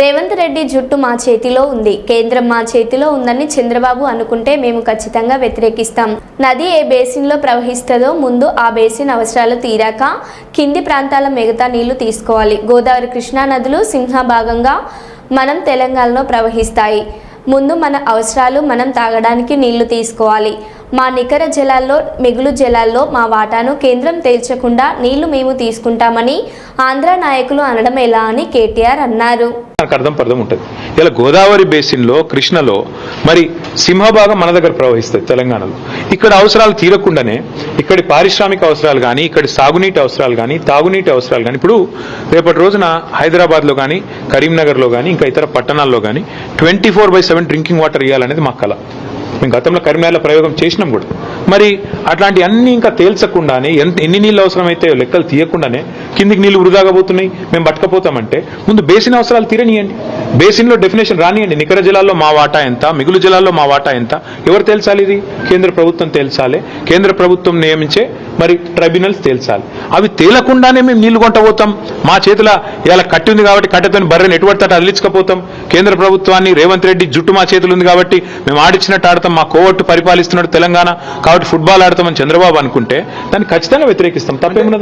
రేవంత్ రెడ్డి జుట్టు మా చేతిలో ఉంది. కేంద్రం మా చేతిలో ఉందని చంద్రబాబు అనుకుంటే మేము ఖచ్చితంగా వ్యతిరేకిస్తాం. నది ఏ బేసిన్లో ప్రవహిస్తుందో ముందు ఆ బేసిన్ అవసరాలు తీరాక కింది ప్రాంతాల మిగతా నీళ్ళు తీసుకోవాలి. గోదావరి కృష్ణా నదులు సింహభాగంగా మనం తెలంగాణలో ప్రవహిస్తాయి. ముందు మన అవసరాలు మనం తాగడానికి నీళ్ళు తీసుకోవాలి. మా నికర జలాల్లో మిగులు జలాల్లో మా వాటాను కేంద్రం తేల్చకుండా నీళ్ళు మేము తీసుకుంటామని ఆంధ్ర నాయకులు అనడం ఎలా అని కేటీఆర్ అన్నారు. మనకు అర్థం పర్థం ఉంటుంది. ఇలా గోదావరి బేసిన్లో కృష్ణలో మరి సింహభాగం మన దగ్గర ప్రవహిస్తుంది తెలంగాణలో. ఇక్కడ అవసరాలు తీరకుండానే ఇక్కడి పారిశ్రామిక అవసరాలు కానీ ఇక్కడి సాగునీటి అవసరాలు కానీ తాగునీటి అవసరాలు కానీ ఇప్పుడు రేపటి రోజున హైదరాబాద్లో కానీ కరీంనగర్లో కానీ ఇంకా ఇతర పట్టణాల్లో కానీ twenty four by seven drinking water ఇవ్వాలనేది మా కళ మేము గతంలో కరీంనగర్లో ప్రయోగం చేసినాం కూడా. మరి అట్లాంటి అన్ని ఇంకా తేల్చకుండానే ఎంత ఎన్ని నీళ్ళు అవసరమైతే లెక్కలు తీయకుండానే కిందికి నీళ్ళు వృధాగా పోతున్నాయి మేము పట్టుకపోతామంటే ముందు బేసిన్ అవసరాలు తీరనియండి. బేసిన్లో డెఫినేషన్ రానియండి. నికర జలాల్లో మా వాటా ఎంత మిగులు జిల్లాల్లో మా వాటా ఎంత? ఎవరు తేల్చాలి ఇది? కేంద్ర ప్రభుత్వం తేల్చాలి. కేంద్ర ప్రభుత్వం నియమించే మరి ట్రైబ్యునల్స్ తేల్చాలి. అవి తేలకుండానే మేము నీళ్ళు కొంటపోతాం మా చేతుల ఇలా కట్టి ఉంది కాబట్టి కట్టెతో బర్రెని ఎటువంటి అల్లించకపోతాం. అదిలించకపోతాం కేంద్ర ప్రభుత్వాన్ని రేవంత్ రెడ్డి జుట్టు మా చేతులు ఉంది కాబట్టి మేము ఆడిచ్చినట్టు ఆడతాం. మా కోవట్టు పరిపాలిస్తున్నాడు తెలంగాణ. కాబట్టి ఫుట్బాల్ ఆడతామని చంద్రబాబు అనుకుంటే దాన్ని ఖచ్చితంగా వ్యతిరేకిస్తాం. తప్పేమున్నది?